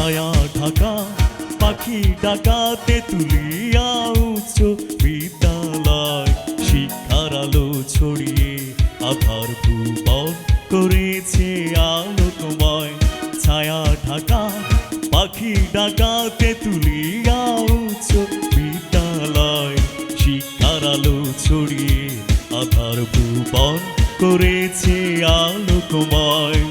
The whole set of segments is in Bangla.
ছায়া ঢাকা, পাখি ডাকাতে তুলিয়া উচ্চ বিদ্যালয়। শিক্ষার আলো ছড়িয়ে আধার ভুবন করেছে আলোকময় ছায়া ঢাকা, পাখি ডাকাতে তুলিয়া উচ্চ বিদ্যালয়। শিক্ষার আলো ছড়িয়ে আধার ভুবন করেছে আলোকময়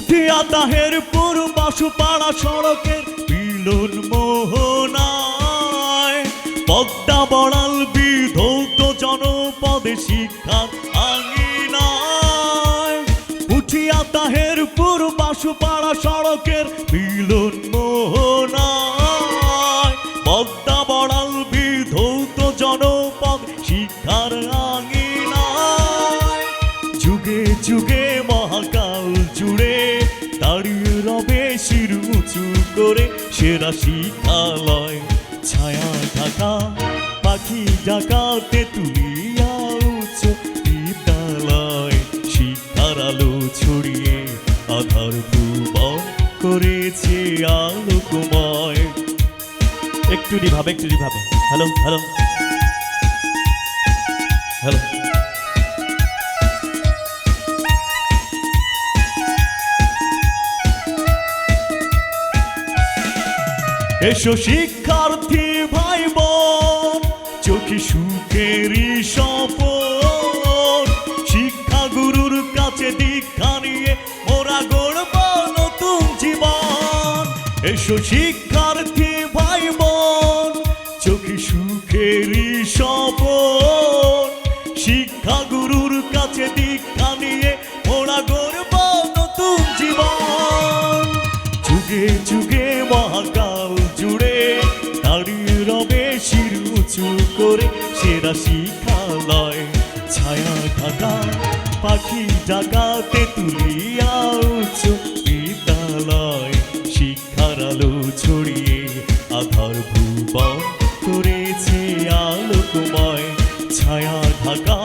উঠিয়া তাহের পুর বাসুপাড়া সড়কের বিলন মোহনায়। পদ্মা বড়াল বিধৌত জনপদে শিক্ষা আঙিনায় উঠিয়া তাহের পুর বাসুপাড়া সড়কের বিলন মোহনায়। পদ্মা বড়াল বিধৌত জনপদ শিক্ষার দাঁড়িয়ে রবে শির উঁচু করে সেরা শিখালয়, ছায়া ঢাকা পাখি ডাকাতে তুলিয়া উচ্চ বিদ্যালয়, শিক্ষার আলো ছড়িয়ে আধার ভুবন করেছে আলোকময়। একটু ভাবে একটু ভাবে হ্যালো হ্যালো। এসো শিক্ষার্থী ভাই বোন চোখে সুখেরই সপন শিক্ষা গুরুর কাছে দীক্ষা নিয়ে মোরা গড়ব নতুন জীবন। এসো শিক্ষার্থী ভাই বোন চোখে সুখেরই সপন শিক্ষা গুরুর কাছে দীক্ষা নিয়ে মোরা গড়ব নতুন জীবন। যুগে যুগে করে সেরা শিখালয়। ছায়া ঢাকা পাখি ডাকাতে তুলিয়া উচ্চ বিদ্যালয় শিক্ষার আলো ছড়িয়ে আধার ভুবন করেছে আলোকময়। ছায়া ঢাকা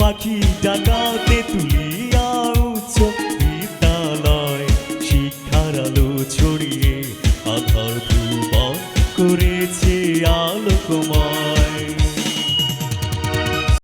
পাখি ডাকাতে তুলিয়া উচ্চ বিদ্যালয় শিক্ষার আলো ছড়িয়ে আধার ভুবন করেছে আলোকময়।